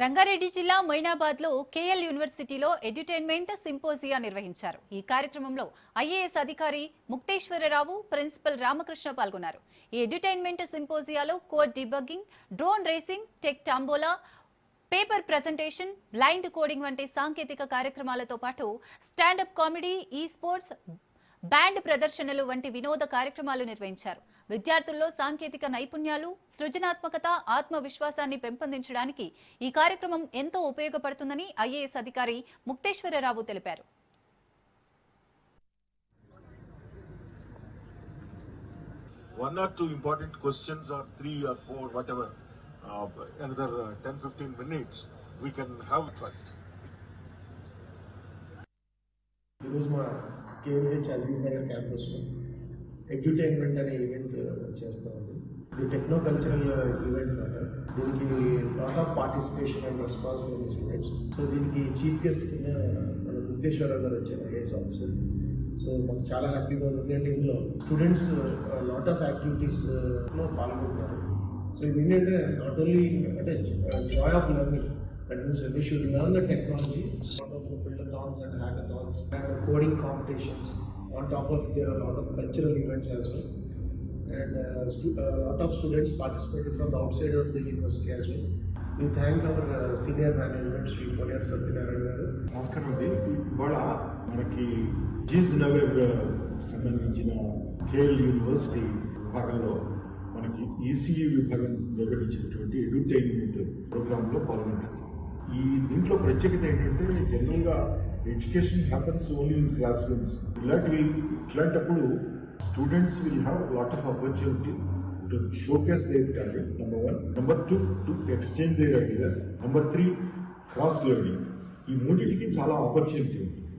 రంగారెడ్డి జిల్లా మొయినాబాద్లో కేఎల్ యూనివర్సిటీలో edutainment symposia నిర్వహించారు. ఈ కార్యక్రమంలో ఐఏఎస్ అధికారి ముక్తేశ్వరరావు ప్రిన్సిపల్ రామకృష్ణ పాల్గొన్నారు. ఈ edutainment సింపోజియాలో code debugging drone racing tech tambola paper presentation blind coding వంటి సాంకేతిక కార్యక్రమాలతో పాటు స్టాండప్ కామెడీ ఈ స్పోర్ట్స్ బ్యాండ్ ప్రదర్శనలు వంటి వినోద కార్యక్రమాలు నిర్వహించారు విద్యార్థుల్లో సాంకేతిక నైపుణ్యాలు సృజనాత్మకత ఆత్మవిశ్వాసాన్ని పెంపొందించడానికి ఈ కార్యక్రమం ఎంతో ఉపయోగపడుతుందని ఐఏఎస్ అధికారి ముక్తేశ్వరరావు తెలిపారు one or two important questions or three or four, whatever, uh, another uh, 10 15 minutes, we can have it first. ఈరోజు కేవీహెచ్ కేఎంహెచ్ అజీజ్ నగర్ క్యాంపస్లో ఎడ్యుటైన్మెంట్ అనే ఈవెంట్ చేస్తూ ఉంది. ఇది టెక్నో కల్చరల్ ఈవెంట్ అనమాట దీనికి lot of participation and response from students so దీనికి chief guest కింద మన ముక్తేశ్వరరావు గారు వచ్చారు ఐఏఎస్ ఆఫీసర్ సో మాకు చాలా హ్యాపీగా ఉంది. ఎందుకంటే ఇందులో స్టూడెంట్స్ లాట్ ఆఫ్ యాక్టివిటీస్లో పాల్గొంటున్నారు. సో ఇది ఏంటంటే నాట్ ఓన్లీ అంటే joy of learning That means we should learn the technology, of build marathons and hackathons and coding competitions. On top of it, there are a lot of cultural events as well. And uh, stu- a lot of students participated from the outside of the university as well. We thank our uh, senior management, Sri Kolyar Satyanarayan garu. నమస్కారం అండి ఇవాళ మనకి జీజ్ నగర్ సంబంధించిన KL university విభాగంలో మనకి ECE విభాగం నిర్వహించినటువంటి edutainment ప్రోగ్రాంలో పాల్గొంటాం ఈ దీంట్లో ప్రత్యేకత ఏంటంటే జనరల్గా education happens only in class rooms ఇలాంటివి ఇట్లాంటప్పుడు students will have lot of opportunity to showcase their talent number one number two to exchange their ideas number three cross learning ఈ మూడింటికి చాలా ఆపర్చునిటీ ఉంటుంది